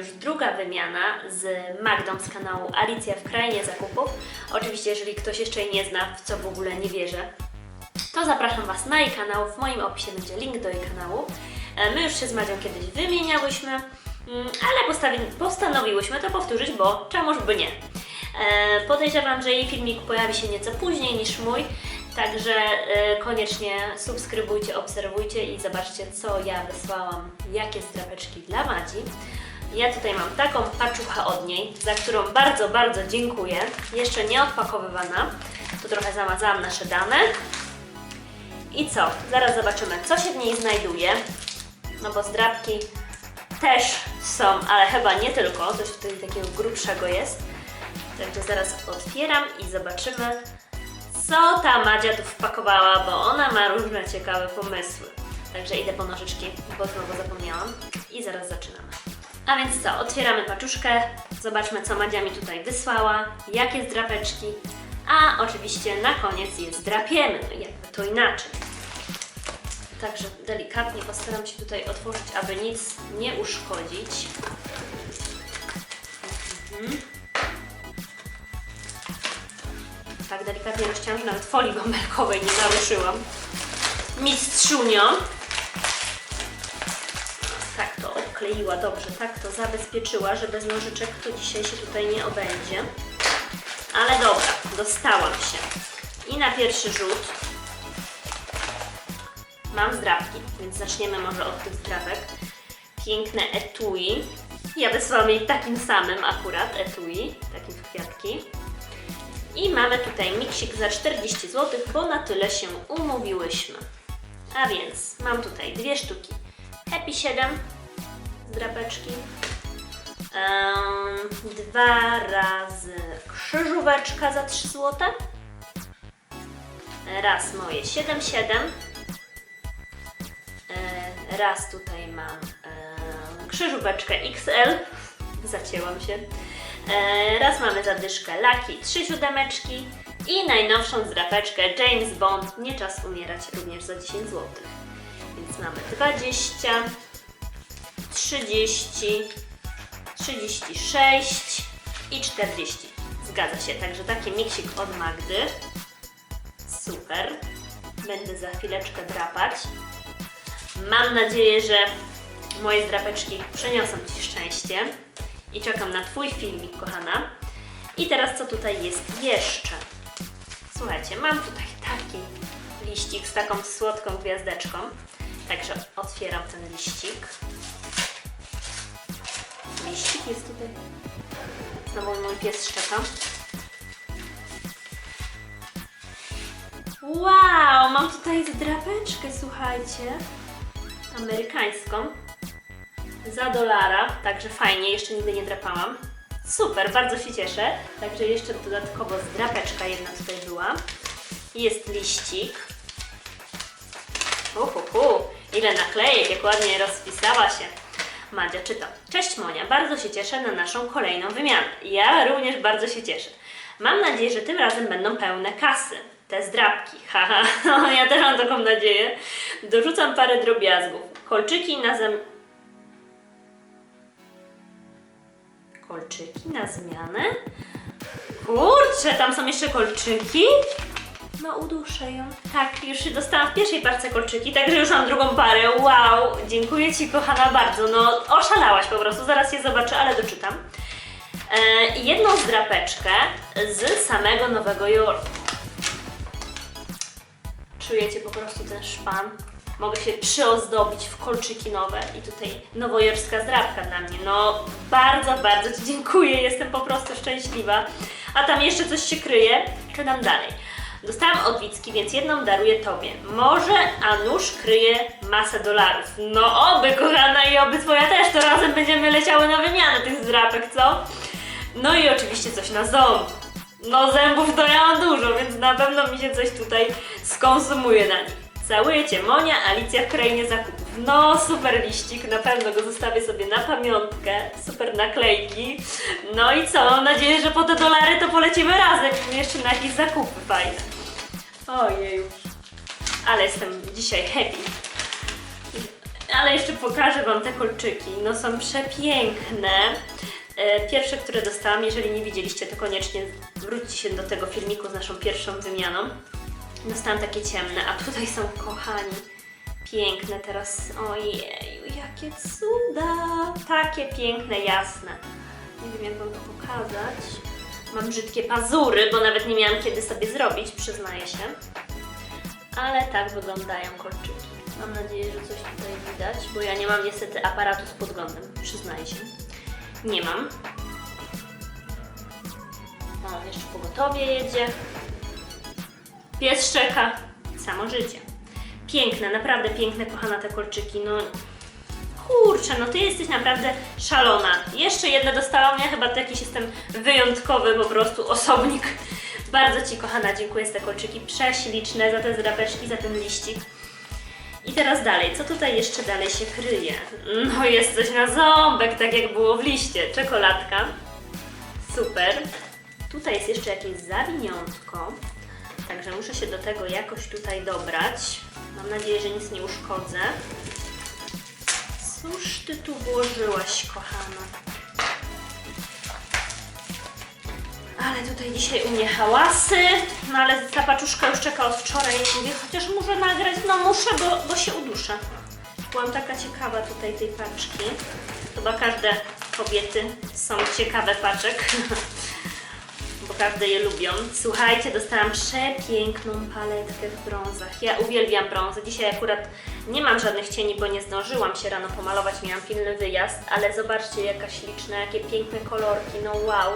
już druga wymiana z Magdą z kanału Alicja w Krainie Zakupów. Oczywiście, jeżeli ktoś jeszcze jej nie zna, w co w ogóle nie wierzę, to zapraszam Was na jej kanał. W moim opisie będzie link do jej kanału. E, My już się z Madzią kiedyś wymieniałyśmy, mm, ale postawi- postanowiłyśmy to powtórzyć, bo czemuż by nie. E, Podejrzewam, że jej filmik pojawi się nieco później niż mój, także e, koniecznie subskrybujcie, obserwujcie i zobaczcie, co ja wysłałam, jakie strapeczki dla Madzi. Ja tutaj mam taką paczuchę od niej, za którą bardzo, bardzo dziękuję. Jeszcze nie odpakowywana. Tu trochę zamazałam nasze dane. I co? Zaraz zobaczymy, co się w niej znajduje. No bo zdrabki też są, ale chyba nie tylko. Coś tutaj takiego grubszego jest. Także zaraz otwieram i zobaczymy, co ta Madzia tu wpakowała, bo ona ma różne ciekawe pomysły. Także idę po nożyczki, bo znowu zapomniałam. I zaraz zaczynamy. A więc co, otwieramy paczuszkę, zobaczmy co Madzia mi tutaj wysłała, jakie zdrapeczki, a oczywiście na koniec je zdrapiemy, no jakby to inaczej. Także delikatnie postaram się tutaj otworzyć, aby nic nie uszkodzić. Mhm. Tak delikatnie rozciąłem, że nawet folii bąbelkowej nie naruszyłam. Mistrzunio. Dobrze, tak to zabezpieczyła, że bez nożyczek to dzisiaj się tutaj nie obędzie. Ale dobra, dostałam się. I na pierwszy rzut mam zdrabki, więc zaczniemy może od tych zdrabek. Piękne etui. Ja wysłałam jej takim samym akurat etui, takim w kwiatki. I mamy tutaj miksik za 40 zł, bo na tyle się umówiłyśmy. A więc mam tutaj dwie sztuki Happy 7 zdrapeczki. Em, dwa razy krzyżóweczka za 3 zł. Raz moje 7,7. E, Raz tutaj mam krzyżóweczkę XL. Zacięłam się. E, Raz mamy zadyszkę Lucky 3 siódemeczki i najnowszą zdrapeczkę James Bond Nie czas umierać również za 10 zł. Więc mamy 20, 30, 36 i 40. Zgadza się, także taki miksik od Magdy. Super. Będę za chwileczkę drapać. Mam nadzieję, że moje zdrapeczki przyniosą Ci szczęście i czekam na Twój filmik, kochana. I teraz co tutaj jest jeszcze? Słuchajcie, mam tutaj taki liścik z taką słodką gwiazdeczką. Także otwieram ten liścik. Liścik jest tutaj. Znowu mój pies szczeka. Wow, mam tutaj zdrapeczkę, słuchajcie. Amerykańską. Za dolara, także fajnie, jeszcze nigdy nie drapałam. Super, bardzo się cieszę. Także jeszcze dodatkowo zdrapeczka jedna tutaj była. Jest liścik. Uhuhu, ile naklejek, jak ładnie rozpisała się. Madzia czyta. Cześć Monia, bardzo się cieszę na naszą kolejną wymianę. Ja również bardzo się cieszę. Mam nadzieję, że tym razem będą pełne kasy. Te zdrabki, haha, no, ja też mam taką nadzieję. Dorzucam parę drobiazgów. Kolczyki na zam... Kolczyki na zmianę? Kurczę, tam są jeszcze kolczyki? No uduszę ją. Tak, już dostałam w pierwszej parce kolczyki, także już mam drugą parę. Wow, dziękuję Ci kochana bardzo. No oszalałaś po prostu, zaraz je zobaczę, ale doczytam. E, jedną zdrapeczkę z samego Nowego Jorku. Czujecie po prostu ten szpan? Mogę się przyozdobić w kolczyki nowe i tutaj nowojorska zdrabka dla mnie. No bardzo, bardzo Ci dziękuję, jestem po prostu szczęśliwa. A tam jeszcze coś się kryje. Czytam dalej. Dostałam od Wicki, więc jedną daruję Tobie. Może, a nóż kryje masę dolarów. No oby, kochana, i oby Twoja też, to razem będziemy leciały na wymianę tych zdrapek, co? No i oczywiście coś na ząb. No zębów to ja mam dużo, więc na pewno mi się coś tutaj skonsumuje na nich. Całuję Cię, Monia, Alicja w krainie zakupów. No, super liścik, na pewno go zostawię sobie na pamiątkę. Super naklejki. No i co, mam nadzieję, że po te dolary to polecimy razem. Jeszcze na jakieś zakupy fajne. Ojej. Ale jestem dzisiaj happy. ale jeszcze pokażę Wam te kolczyki. No są przepiękne. E, Pierwsze, które dostałam, jeżeli nie widzieliście, to koniecznie wróćcie się do tego filmiku z naszą pierwszą wymianą. Dostałam takie ciemne, a tutaj są kochani. Piękne teraz. Ojeju, jakie cuda! Takie piękne, jasne. Nie wiem, jak Wam to pokazać. Mam brzydkie pazury, bo nawet nie miałam kiedy sobie zrobić, przyznaję się. Ale tak wyglądają kolczyki. Mam nadzieję, że coś tutaj widać, bo ja nie mam niestety aparatu z podglądem, przyznaję się. Nie mam. O, jeszcze pogotowie jedzie. Pies szczeka. Samo życie. Piękne, naprawdę piękne, kochana te kolczyki. No kurczę, no ty jesteś naprawdę szalona. Jeszcze jedne dostałam, ja chyba to jakiś jestem wyjątkowy po prostu osobnik. Bardzo Ci kochana dziękuję za te kolczyki, prześliczne, za te zdrapeczki, za ten liścik. I teraz dalej, co tutaj jeszcze dalej się kryje? No jest coś na ząbek, tak jak było w liście, czekoladka. Super. Tutaj jest jeszcze jakieś zawiniątko, także muszę się do tego jakoś tutaj dobrać. Mam nadzieję, że nic nie uszkodzę. Cóż ty tu włożyłaś, kochana? Ale tutaj dzisiaj u mnie hałasy, no ale ta paczuszka już czeka od wczoraj mówię, chociaż muszę nagrać, no muszę, bo, bo się uduszę. Byłam taka ciekawa tutaj tej paczki. Chyba każde kobiety są ciekawe paczek, każde je lubią. Słuchajcie, dostałam przepiękną paletkę w brązach. Ja uwielbiam brązy. Dzisiaj akurat nie mam żadnych cieni, bo nie zdążyłam się rano pomalować, miałam pilny wyjazd, ale zobaczcie jaka śliczna, jakie piękne kolorki, no wow.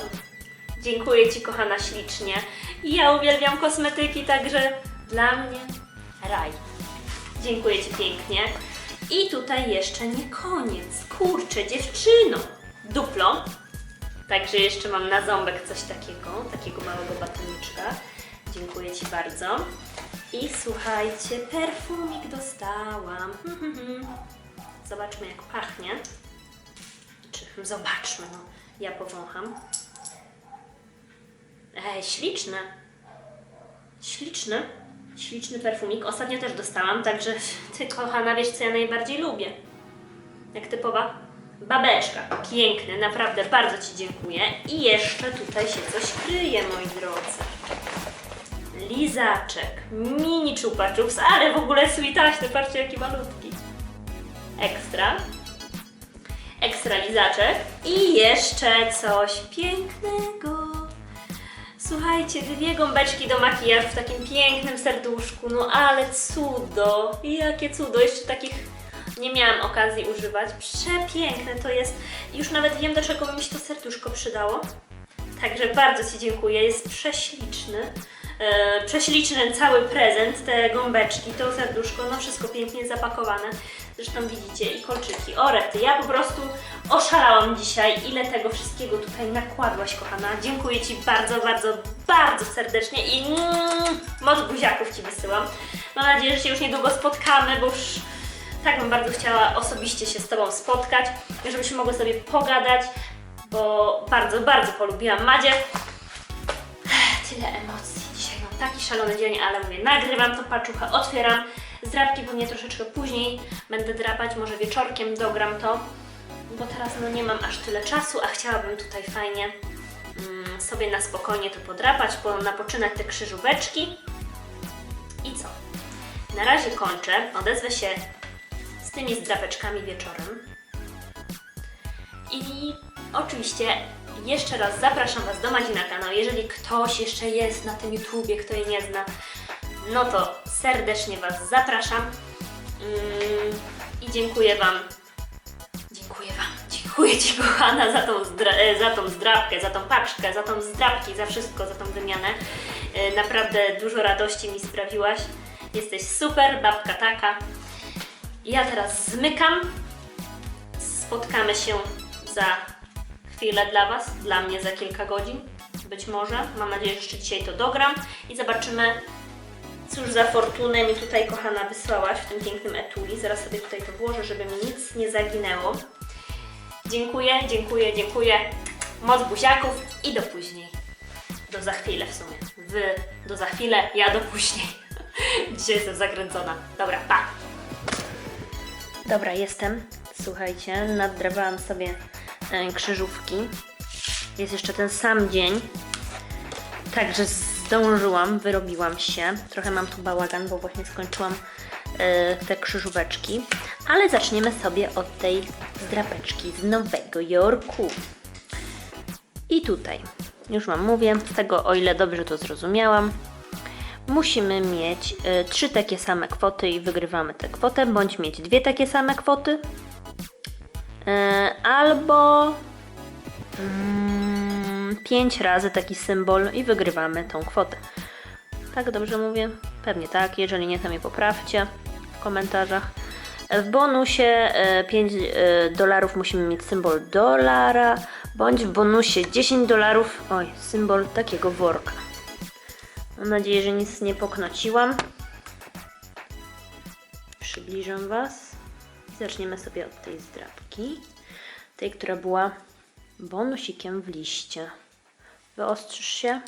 Dziękuję Ci, kochana, ślicznie. I ja uwielbiam kosmetyki, także dla mnie raj. Dziękuję Ci pięknie. I tutaj jeszcze nie koniec. Kurczę, dziewczyno. Duplo. Także jeszcze mam na ząbek coś takiego, takiego małego batoniczka. Dziękuję Ci bardzo. I słuchajcie, perfumik dostałam. Zobaczmy jak pachnie. Czy zobaczmy, no. Ja powącham. Ej, śliczne. Śliczny. Śliczny perfumik. Ostatnio też dostałam, także ty kochana wiesz co ja najbardziej lubię. Jak typowa babeczka. Piękny, naprawdę bardzo Ci dziękuję. I jeszcze tutaj się coś kryje, moi drodzy. Lizaczek. Mini chupa ale w ogóle switaśny, patrzcie jaki malutki. Ekstra. Ekstra lizaczek. I jeszcze coś pięknego. Słuchajcie, dwie gąbeczki do makijażu w takim pięknym serduszku, no ale cudo, jakie cudo, jeszcze takich nie miałam okazji używać. Przepiękne to jest, już nawet wiem do czego mi się to serduszko przydało. Także bardzo Ci dziękuję, jest prześliczny. E, prześliczny cały prezent, te gąbeczki, to serduszko, no wszystko pięknie zapakowane. Zresztą widzicie i kolczyki, orety. Ja po prostu oszalałam dzisiaj, ile tego wszystkiego tutaj nakładłaś, kochana. Dziękuję Ci bardzo, bardzo, bardzo serdecznie i mm, moc buziaków Ci wysyłam. Mam nadzieję, że się już niedługo spotkamy, bo już tak bym bardzo chciała osobiście się z Tobą spotkać, żebyśmy mogły sobie pogadać, bo bardzo, bardzo polubiłam Madzie. Tyle emocji. Dzisiaj mam taki szalony dzień, ale mówię, nagrywam to paczuchę, otwieram. Zdrabki pewnie troszeczkę później będę drapać, może wieczorkiem dogram to, bo teraz no nie mam aż tyle czasu, a chciałabym tutaj fajnie mm, sobie na spokojnie to podrapać, po, napoczynać te krzyżóweczki. I co? Na razie kończę, odezwę się tymi zdrapeczkami wieczorem. I oczywiście jeszcze raz zapraszam Was do Madzi na kanał. Jeżeli ktoś jeszcze jest na tym YouTubie, kto jej nie zna, no to serdecznie Was zapraszam. Mm, I dziękuję Wam. Dziękuję Wam. Dziękuję Ci kochana za tą, e, za tą zdrabkę, za tą paczkę, za tą zdrabki, za wszystko, za tą wymianę. E, Naprawdę dużo radości mi sprawiłaś. Jesteś super, babka taka. Ja teraz zmykam. Spotkamy się za chwilę dla Was, dla mnie za kilka godzin, być może. Mam nadzieję, że jeszcze dzisiaj to dogram i zobaczymy, cóż za fortunę mi tutaj, kochana, wysłałaś w tym pięknym etui. Zaraz sobie tutaj to włożę, żeby mi nic nie zaginęło. Dziękuję, dziękuję, dziękuję. Moc buziaków i do później. Do za chwilę w sumie. Wy do za chwilę, ja do później. Dzisiaj jestem zakręcona. Dobra, pa! Dobra, jestem. Słuchajcie, naddrabałam sobie e, krzyżówki. Jest jeszcze ten sam dzień. Także zdążyłam, wyrobiłam się. Trochę mam tu bałagan, bo właśnie skończyłam e, te krzyżóweczki. Ale zaczniemy sobie od tej zdrapeczki z Nowego Jorku. I tutaj, już Wam mówię, z tego o ile dobrze to zrozumiałam, musimy mieć y, trzy takie same kwoty i wygrywamy tę kwotę, bądź mieć dwie takie same kwoty, y, albo mm, pięć razy taki symbol i wygrywamy tą kwotę. Tak dobrze mówię? Pewnie tak, jeżeli nie to mnie poprawcie w komentarzach. W bonusie 5 dolarów musimy mieć symbol dolara, bądź w bonusie 10 dolarów, oj, symbol takiego worka. Mam nadzieję, że nic nie poknociłam. Przybliżę Was. Zaczniemy sobie od tej zdrabki. Tej, która była bonusikiem w liście. Wyostrzysz się.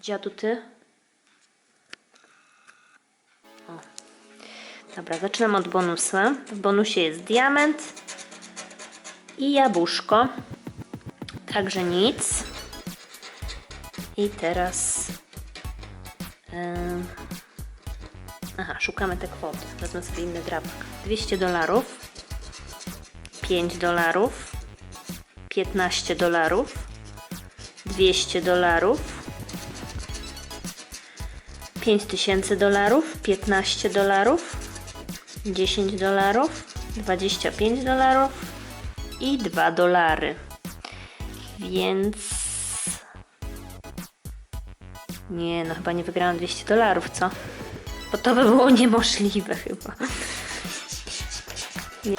Dziadu ty. O. Dobra, zaczynam od bonusu. W bonusie jest diament i jabłuszko. Także nic. I teraz. aha, szukamy te kwoty. Wezmę sobie inny drapek. 200 dolarów, 5 dolarów, 15 dolarów, 200 dolarów, 5000 dolarów, 15 dolarów, 10 dolarów, 25 dolarów i 2 dolary. Więc nie, no chyba nie wygrałam 200 dolarów, co? Bo to by było niemożliwe chyba.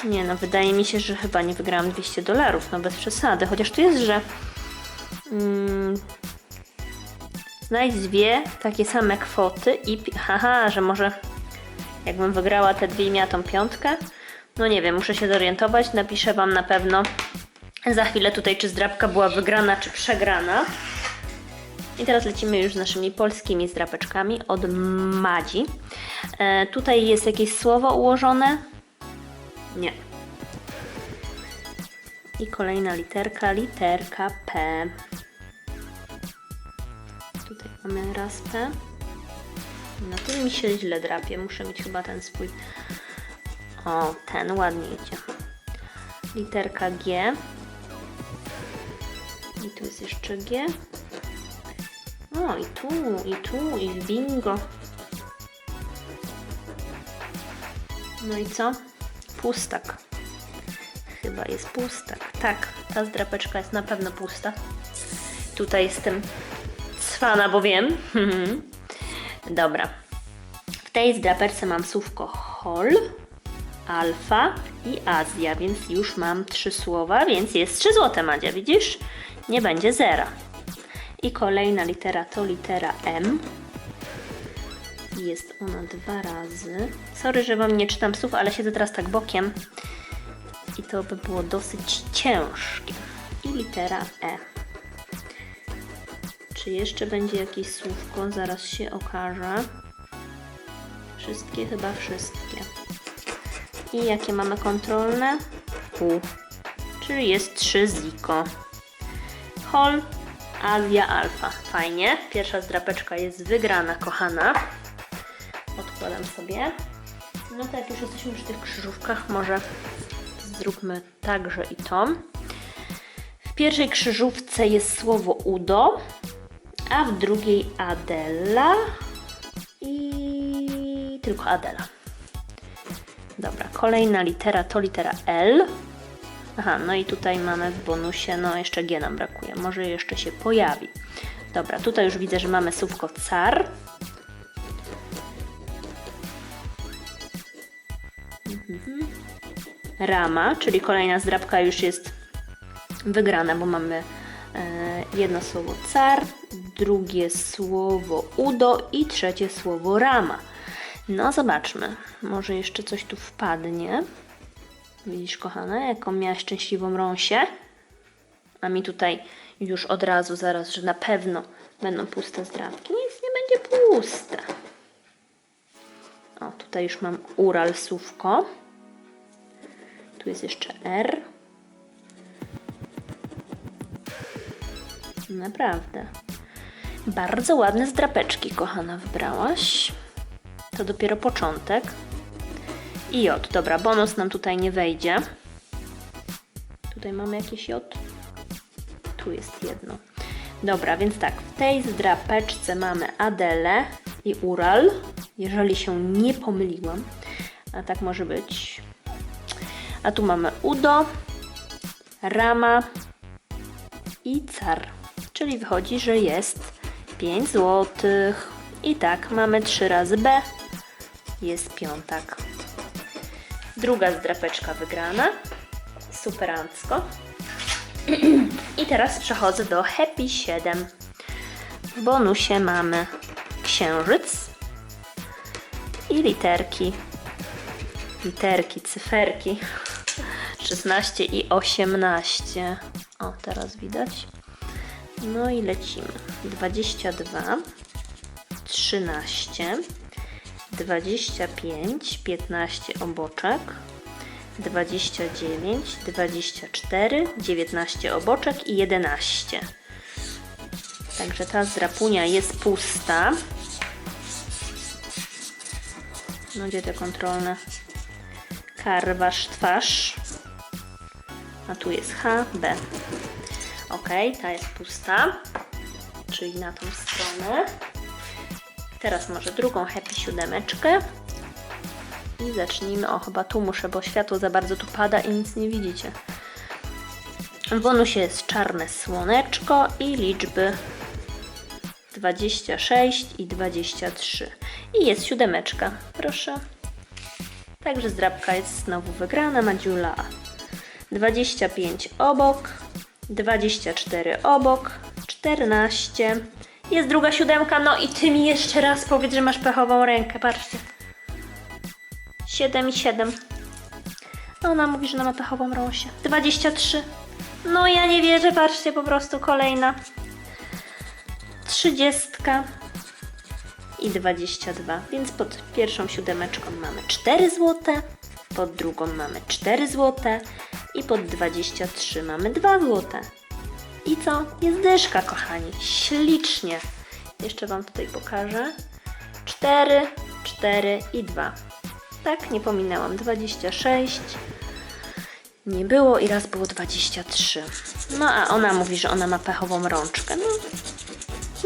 Nie, no wydaje mi się, że chyba nie wygrałam 200 dolarów, no bez przesady. Chociaż tu jest, że mm, znajdź dwie takie same kwoty i haha, że może jakbym wygrała te dwie i miała tą piątkę. No nie wiem, muszę się zorientować. Napiszę Wam na pewno za chwilę tutaj, czy zdrabka była wygrana, czy przegrana. I teraz lecimy już z naszymi polskimi zdrapeczkami od Madzi. E, tutaj jest jakieś słowo ułożone? Nie. I kolejna literka, literka P. Tutaj mamy raz P. No tu mi się źle drapie, muszę mieć chyba ten swój. O, ten ładnie idzie. Literka G. I tu jest jeszcze G. O, i tu, i tu, i bingo. No i co? Pustak. Chyba jest pustak. Tak, ta zdrapeczka jest na pewno pusta. Tutaj jestem cwana, bo wiem. Dobra. W tej zdrapeczce mam słówko hol, alfa i Azja, więc już mam trzy słowa, więc jest 3 złote, Madzia, widzisz? Nie będzie zera. I kolejna litera to litera M. Jest ona dwa razy. Sorry, że Wam nie czytam słów, ale siedzę teraz tak bokiem. I to by było dosyć ciężkie. I litera E. Czy jeszcze będzie jakieś słówko? Zaraz się okaże. Wszystkie, chyba wszystkie. I jakie mamy kontrolne? U. Czyli jest 3 ziko. Hol, Azja Alfa. Fajnie. Pierwsza zdrapeczka jest wygrana, kochana. Odkładam sobie. No to jak już jesteśmy przy tych krzyżówkach, może zróbmy także i to. W pierwszej krzyżówce jest słowo udo, a w drugiej Adela i tylko Adela. Dobra, kolejna litera to litera L. Aha, no i tutaj mamy w bonusie, no jeszcze G nam brakuje, może jeszcze się pojawi. Dobra, tutaj już widzę, że mamy słówko car. Mhm. Rama, czyli kolejna zdrabka już jest wygrana, bo mamy e, jedno słowo car, drugie słowo udo i trzecie słowo rama. No zobaczmy, może jeszcze coś tu wpadnie. Widzisz, kochana, jaką miałaś szczęśliwą rąsię? A mi tutaj już od razu, zaraz, że na pewno będą puste zdrawki. Nic nie będzie puste. O, tutaj już mam Ural słówko. Tu jest jeszcze R. Naprawdę. Bardzo ładne zdrapeczki, kochana, wybrałaś. To dopiero początek. I J. Dobra, bonus nam tutaj nie wejdzie. Tutaj mamy jakieś J. Tu jest jedno. Dobra, więc tak, w tej zdrapeczce mamy Adelę i Ural, jeżeli się nie pomyliłam. A tak może być. A tu mamy Udo, Rama i Car. Czyli wychodzi, że jest 5 zł. I tak, mamy 3 razy B. Jest piątak. Druga zdrapeczka wygrana. Superancko. I teraz przechodzę do Happy 7. W bonusie mamy księżyc i literki. Literki, cyferki. 16 i 18. O, teraz widać. No i lecimy. 22, 13, 25, 15 oboczek, 29, 24, 19 oboczek i 11. Także ta zdrapunia jest pusta. No gdzie te kontrolne? Karwasz twarz. A tu jest H, B. Ok, ta jest pusta. Czyli na tą stronę. Teraz może drugą happy siódemeczkę. I zacznijmy. O, chyba tu muszę, bo światło za bardzo tu pada i nic nie widzicie. W bonusie jest czarne słoneczko i liczby 26 i 23. I jest siódemeczka. Proszę. Także zdrabka jest znowu wygrana. Madziula 25 obok, 24 obok, 14. Jest druga siódemka. No i ty mi jeszcze raz powiedz, że masz pechową rękę. Patrzcie. 7 i 7. A ona mówi, że ona ma pechową rąsię. 23. No ja nie wierzę, patrzcie, po prostu kolejna. 30 i 22. Więc pod pierwszą siódemeczką mamy 4 zł, pod drugą mamy 4 zł i pod 23 mamy 2 zł. I co? Jest dyszka, kochani. Ślicznie. Jeszcze Wam tutaj pokażę. 4, 4 i 2. Tak, nie pominęłam. 26. Nie było i raz było 23. No a ona mówi, że ona ma pechową rączkę. No.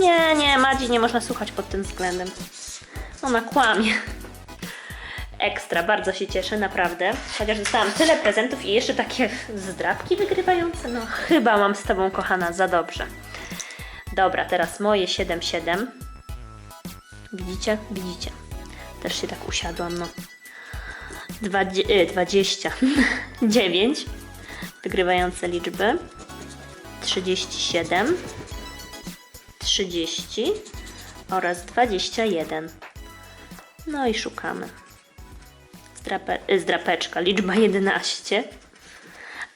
Nie, nie, Madzi nie można słuchać pod tym względem. Ona kłamie. Ekstra, bardzo się cieszę, naprawdę. Chociaż dostałam tyle prezentów i jeszcze takie zdrabki wygrywające. No chyba mam z Tobą, kochana, za dobrze. Dobra, teraz moje 7-7. Widzicie? Widzicie. Też się tak usiadłam, no. Dwadzie- y, 20. 9. Wygrywające liczby. 37. 30 oraz 21. No i szukamy. Zdrape, y, zdrapeczka, liczba 11,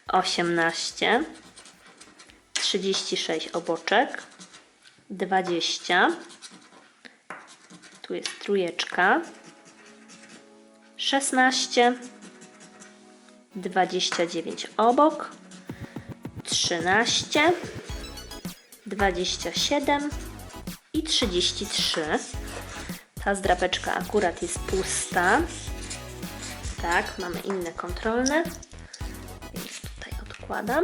18, 36 oboczek, 20, tu jest trójeczka, 16, 29 obok, 13, 27 i 33. Ta zdrapeczka akurat jest pusta. Tak, mamy inne kontrolne. Więc tutaj odkładam.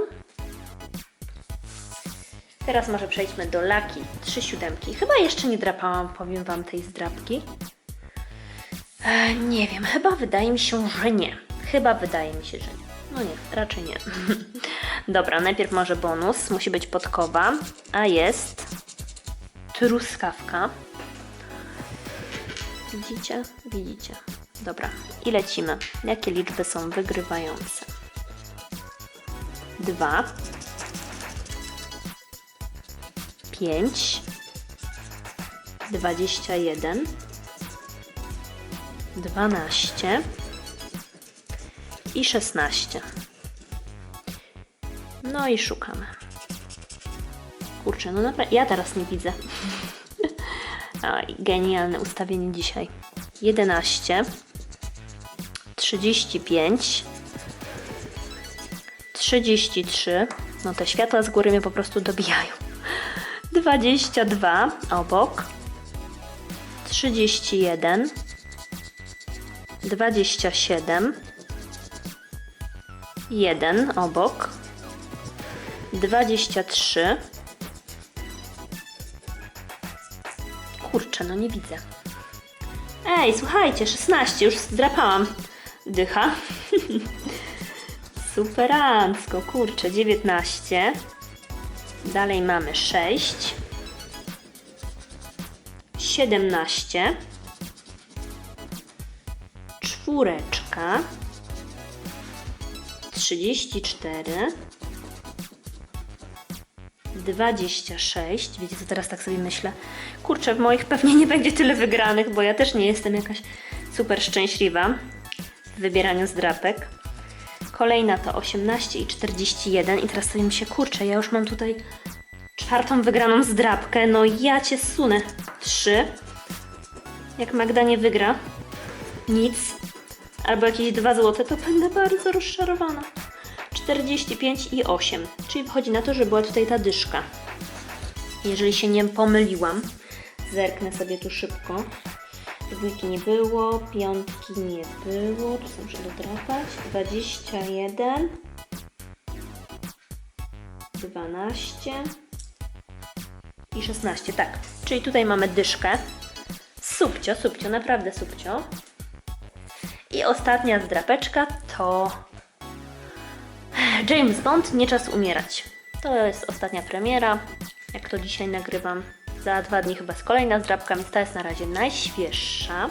Teraz może przejdźmy do laki 3 siódemki. Chyba jeszcze nie drapałam, powiem Wam, tej zdrapki. E, nie wiem, chyba wydaje mi się, że nie. Chyba wydaje mi się, że nie. No nie, raczej nie. Dobra, najpierw może bonus. Musi być podkowa, a jest truskawka. Widzicie? Widzicie. Dobra, i lecimy. Jakie liczby są wygrywające? Dwa. Pięć. Dwadzieścia jeden. Dwanaście. I szesnaście. No i szukamy. Kurczę, no naprawdę, ja teraz nie widzę. Oj, genialne ustawienie dzisiaj. jedenaście, trzydzieści pięć, trzydzieści trzy. No te światła z góry mnie po prostu dobijają. Dwadzieścia dwa obok, trzydzieści jeden, dwadzieścia siedem, jeden obok, dwadzieścia trzy. Kurczę, no nie widzę. Ej, słuchajcie, 16, już zdrapałam. Dycha. Superancko, kurczę, 19. Dalej mamy 6. 17. Czwóreczka. 34. 26. Wiecie co teraz tak sobie myślę? Kurczę, w moich pewnie nie będzie tyle wygranych, bo ja też nie jestem jakaś super szczęśliwa w wybieraniu zdrapek. Kolejna to 18 i 41 i teraz sobie myślę, kurczę, ja już mam tutaj czwartą wygraną zdrapkę, no ja cię sunę. 3. Jak Magda nie wygra, nic, albo jakieś 2 złote, to będę bardzo rozczarowana. 45 i 8, czyli wychodzi na to, że była tutaj ta dyszka. Jeżeli się nie pomyliłam, zerknę sobie tu szybko. Dwójki nie było, piątki nie było, tu muszę dodrapać. 21, 12 i 16, tak. Czyli tutaj mamy dyszkę. Subcio, subcio, naprawdę subcio. I ostatnia zdrapeczka to James Bond, nie czas umierać. To jest ostatnia premiera. Jak to dzisiaj nagrywam, za dwa dni chyba jest kolejna zdrabka, więc ta jest na razie najświeższa.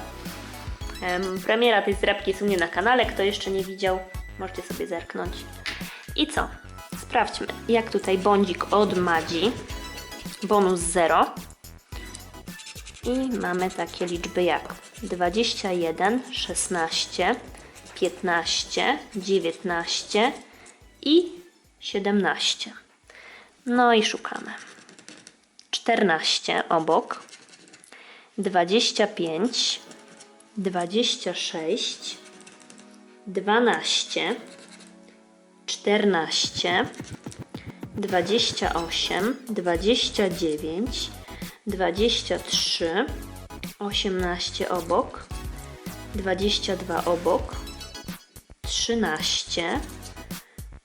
Em, premiera tej zdrabki jest u mnie na kanale. Kto jeszcze nie widział, możecie sobie zerknąć. I co? Sprawdźmy, jak tutaj bądzik od Madzi. Bonus 0. I mamy takie liczby jak 21, 16, 15, 19 i 17. No i szukamy. 14 obok, 25, 26, 12, 14, 28, 29, 23, 18 obok, 22 obok, 13,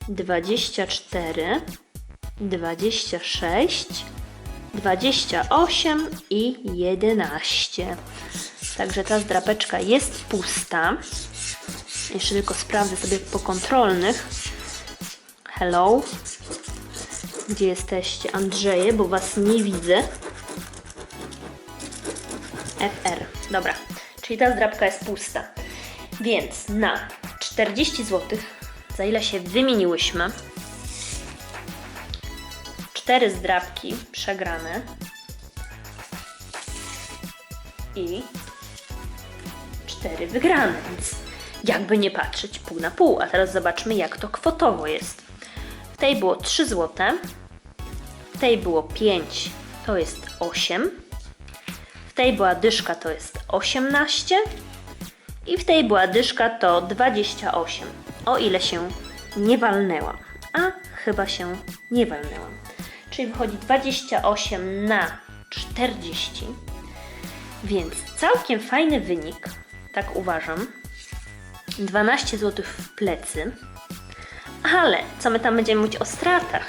24, 26, 28 i 11. Także ta zdrapeczka jest pusta. Jeszcze tylko sprawdzę sobie po kontrolnych. Hello. Gdzie jesteście? Andrzeje, bo Was nie widzę. FR. Dobra. Czyli ta zdrapka jest pusta. Więc na 40 zł, za ile się wymieniłyśmy, cztery zdrapki przegrane i cztery wygrane, więc jakby nie patrzeć pół na pół. A teraz zobaczmy jak to kwotowo jest. W tej było 3 zł, w tej było 5, to jest 8, w tej była dyszka, to jest 18 i w tej była dyszka, to 28. O ile się nie walnęłam. A chyba się nie walnęłam czyli wychodzi 28 na 40. Więc całkiem fajny wynik, tak uważam. 12 zł w plecy. Ale co my tam będziemy mówić o stratach?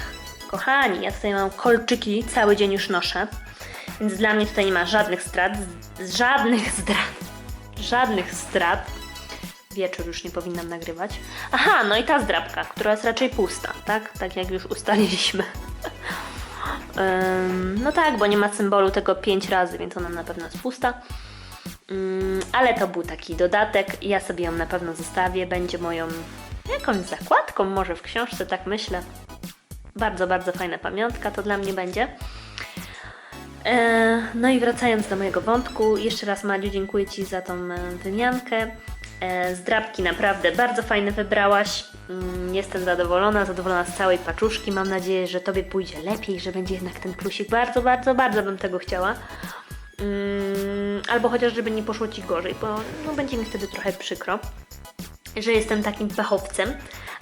Kochani, ja tutaj mam kolczyki, cały dzień już noszę. Więc dla mnie tutaj nie ma żadnych strat, żadnych strat, żadnych strat. Wieczór już nie powinnam nagrywać. Aha, no i ta zdrabka, która jest raczej pusta, tak? Tak jak już ustaliliśmy. No tak, bo nie ma symbolu tego 5 razy, więc ona na pewno jest pusta. Ym, ale to był taki dodatek ja sobie ją na pewno zostawię. Będzie moją jakąś zakładką, może w książce, tak myślę. Bardzo, bardzo fajna pamiątka to dla mnie będzie. E, No i wracając do mojego wątku, jeszcze raz Madziu dziękuję Ci za tą e, wymiankę. E, Zdrabki naprawdę bardzo fajne wybrałaś. Mm, Jestem zadowolona, zadowolona z całej paczuszki. Mam nadzieję, że Tobie pójdzie lepiej, że będzie jednak ten plusik. Bardzo, bardzo, bardzo bym tego chciała. Mm, albo chociaż, żeby nie poszło Ci gorzej, bo no, będzie mi wtedy trochę przykro, że jestem takim pechowcem.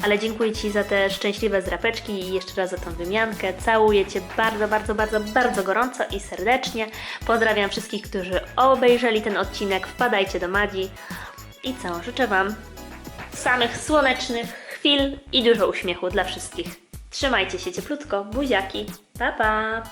Ale dziękuję Ci za te szczęśliwe zrapeczki i jeszcze raz za tą wymiankę. Całuję Cię bardzo, bardzo, bardzo, bardzo gorąco i serdecznie. Pozdrawiam wszystkich, którzy obejrzeli ten odcinek. Wpadajcie do Madzi. I co? Życzę Wam samych słonecznych chwil i dużo uśmiechu dla wszystkich. Trzymajcie się cieplutko, buziaki. Pa, pa!